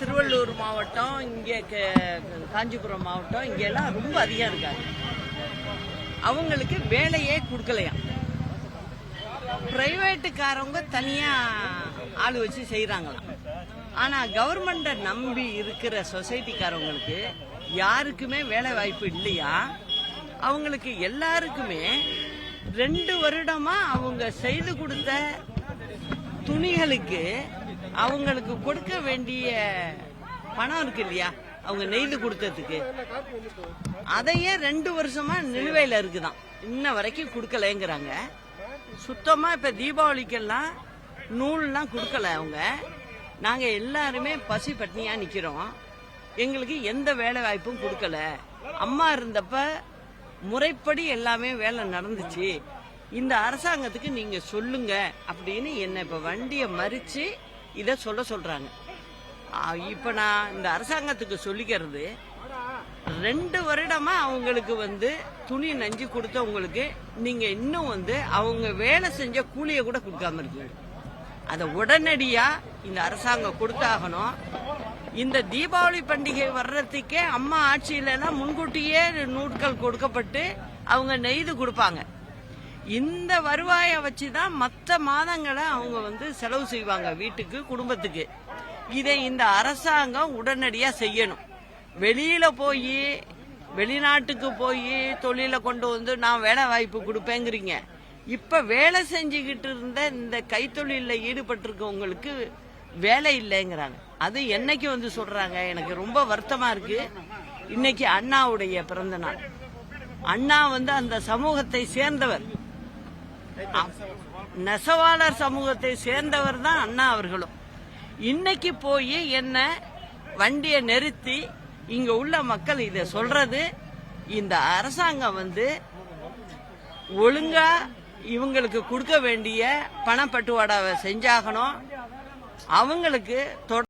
திருவள்ளூர் மாவட்டம் இங்கே காஞ்சிபுரம் மாவட்டம் இங்கெல்லாம் ரொம்ப அதிகம் இருக்காங்க. அவங்களுக்கு வேலையே கொடுக்கலையாம். பிரைவேட்டுக்காரவங்க தனியாக ஆள் வச்சு செய்கிறாங்களாம் ஆனால் கவர்மெண்ட்டை நம்பி இருக்கிற சொசைட்டிக்காரவங்களுக்கு யாருக்குமே வேலை வாய்ப்பு இல்லையா? அவங்களுக்கு எல்லாருக்குமே ரெண்டு வருடமா அவங்க செய்து கொடுத்த துணிகளுக்கு அவங்களுக்கு கொடுக்க வேண்டிய பணம் இருக்கு இல்லையா? அவங்க நெய்து கொடுத்ததுக்கு அதையே ரெண்டு வருஷமா நிலுவையில இருக்குதான். இன்ன வரைக்கும் கொடுக்கலங்கிறாங்க. சுத்தமா இப்ப தீபாவளிக்கெல்லாம் நூல்லாம் கொடுக்கல அவங்க. நாங்க எல்லாருமே பசி பட்னியா நிக்கிறோம். எங்களுக்கு எந்த வேலை வாய்ப்பும் கொடுக்கல. அம்மா இருந்தப்ப முறைப்படி எல்லாமே வேலை நடந்துச்சு. இந்த அரசாங்கத்துக்கு நீங்க சொல்லுங்க அப்படின்னு என்ன இப்ப வண்டியை மறிச்சு இதை சொல்ல சொல்றாங்க. இப்போ நான் இந்த அரசாங்கத்துக்கு சொல்லிக்கிறது ரெண்டு வருடமா அவங்களுக்கு வந்து துணி நஞ்சு கொடுத்தவங்களுக்கு நீங்க இன்னும் வந்து அவங்க வேலை செஞ்ச கூலியை கூட கொடுக்காம இருக்கீங்க. அதை உடனடியா இந்த அரசாங்கம் கொடுத்தாகணும். இந்த தீபாவளி பண்டிகை வர்றதுக்கே அம்மா ஆட்சியில முன்கூட்டியே நூட்கள் கொடுக்கப்பட்டு அவங்க நெய்து கொடுப்பாங்க. இந்த வருவாயை வச்சு தான் மற்ற மாதங்களை அவங்க வந்து செலவு செய்வாங்க வீட்டுக்கு குடும்பத்துக்கு. இதை இந்த அரசாங்கம் உடனடியாக செய்யணும். வெளியில போய் வெளிநாட்டுக்கு போய் தொழிலை கொண்டு வந்து நான் வேலை வாய்ப்பு கொடுப்பேங்கிறீங்க. இப்ப வேலை செஞ்சுக்கிட்டு இருந்த இந்த கைத்தொழில ஈடுபட்டிருக்கவங்களுக்கு வேலை இல்லைங்கிறாங்க. அது என்னைக்கு வந்து சொல்றாங்க? எனக்கு ரொம்ப வருத்தமா இருக்கு. இன்னைக்கு அண்ணாவுடைய பிறந்த நாள். அண்ணா வந்து அந்த சமூகத்தை சேர்ந்தவர். நெசவாளர் சமூகத்தை சேர்ந்தவர் தான் அண்ணா அவர்களும். இன்னைக்கு போய் என்ன வண்டியை நிறுத்தி இங்க உள்ள மக்கள் இதை சொல்றது இந்த அரசாங்கம் வந்து ஒழுங்கா இவங்களுக்கு கொடுக்க வேண்டிய பணப்பட்டுவாடாவை செஞ்சாகணும். அவங்களுக்கு தொட